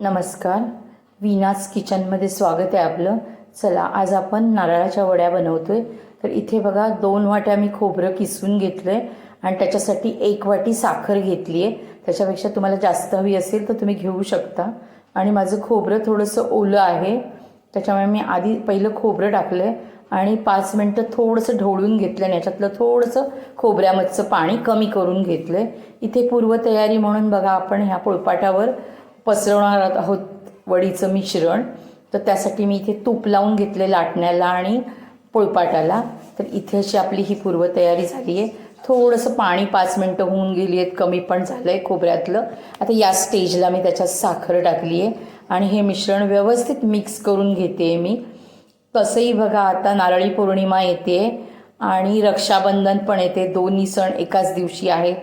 नमस्कार. वीनाज किचनमध्ये स्वागत आहे आपलं. चला आज आपण नारळाच्या वड्या बनवतो आहे तर इथे बघा दोन वाट्या मी खोबरं किसून घेतलं आहे आणि त्याच्यासाठी एक वाटी साखर घेतली आहे त्याच्यापेक्षा तुम्हाला जास्त हवी असेल तर तुम्ही घेऊ शकता. आणि माझं खोबरं थोडंसं ओलं आहे. त्याच्यामुळे मी आधी पहिलं खोबरं टाकलं आहे आणि पाच मिनटं थोडंसं ढवळून घेतलं आणि याच्यातलं थोडंसं खोबऱ्यामधचं पाणी कमी करून घेतलं आहे इथे पूर्वतयारी म्हणून बघा आपण ह्या पोळपाटावर पसरवणार आहोत वडीचं मिश्रण तर त्यासाठी मी इथे तूप लावून घेतले लाटण्याला आणि पोळपाटाला. तर इथे अशी आपली ही पूर्वतयारी झाली आहे. थोडंसं पाणी पाच मिनटं होऊन गेली आहेत कमी पण झालं आहे खोबऱ्यातलं. आता या स्टेजला मी त्याच्यात साखर टाकली आहे आणि हे मिश्रण व्यवस्थित मिक्स करून घेते मी. तसंही बघा आता नारळी पौर्णिमा येते आणि रक्षाबंधन पण येते. दोन्ही सण एकाच दिवशी आहेत.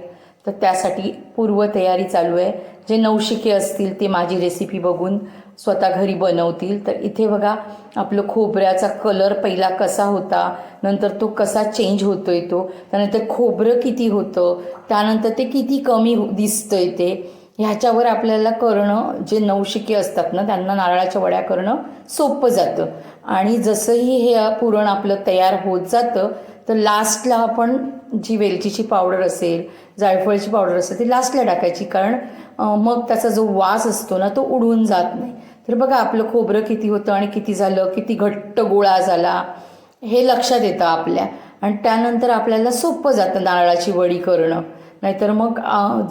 तर त्यासाठी पूर्वतयारी चालू आहे. जे नवशिके असतील ते माझी रेसिपी बघून स्वतः घरी बनवतील. तर इथे बघा आपलं खोबऱ्याचा कलर पहिला कसा होता नंतर तो कसा चेंज होतो आहे तो त्यानंतर खोबरं किती होतं त्यानंतर ते किती कमी दिसतं दिसतंय ते ह्याच्यावर आपल्याला करणं जे नवशिके असतात ना त्यांना नारळाच्या वड्या करणं सोपं जातं. आणि जसंही हे पुरण आपलं तयार होत जातं तर लास्टला आपण जी वेलचीची पावडर असेल जायफळची पावडर असेल ती लास्टला टाकायची. कारण मग त्याचा जो वास असतो ना तो उडून जात नाही. तर बघा आपलं खोबरं किती होतं आणि किती झालं किती घट्ट गोळा झाला हे लक्षात येतं आपल्या. आणि त्यानंतर आपल्याला सोपं जातं नारळाची वडी करणं. नाहीतर मग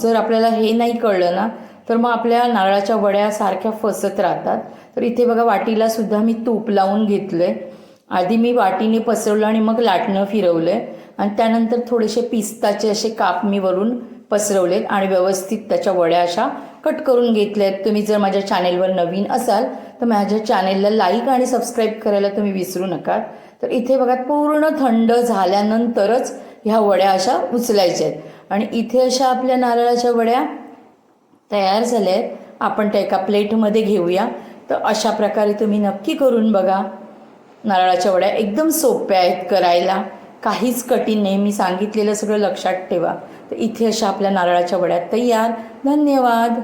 जर आपल्याला हे नाही कळलं ना तर मग आपल्या नारळाच्या वड्या सारख्या फसत राहतात. तर इथे बघा वाटीला सुद्धा मी तूप लावून घेतलं आहे आधी मी वाटीने पसरवलं आणि मग लाटणं फिरवलं आहे आणि त्यानंतर थोडेसे पिस्ताचे असे काप मी वरून पसरवलेत आणि व्यवस्थित त्याच्या वड्या अशा कट करून घेतल्या आहेत तुम्ही जर माझ्या चॅनेलवर नवीन असाल तर माझ्या चॅनेलला लाईक आणि सबस्क्राईब करायला तुम्ही विसरू नका. तर इथे बघा पूर्ण थंड झाल्यानंतरच ह्या वड्या अशा उचलायच्या आहेत आणि इथे अशा आपल्या नारळाच्या वड्या तयार झाल्या आहेत आपण त्या एका प्लेटमध्ये घेऊया. तर अशा प्रकारे तुम्ही नक्की करून बघा. नारळाच्या वड्या एकदम सोप्या आहेत करायला. काहीच कठीण नाही. मी सांगितलेलं सगळं लक्षात ठेवा. तर इथे अशा आपल्या नारळाच्या वड्या तयार. धन्यवाद.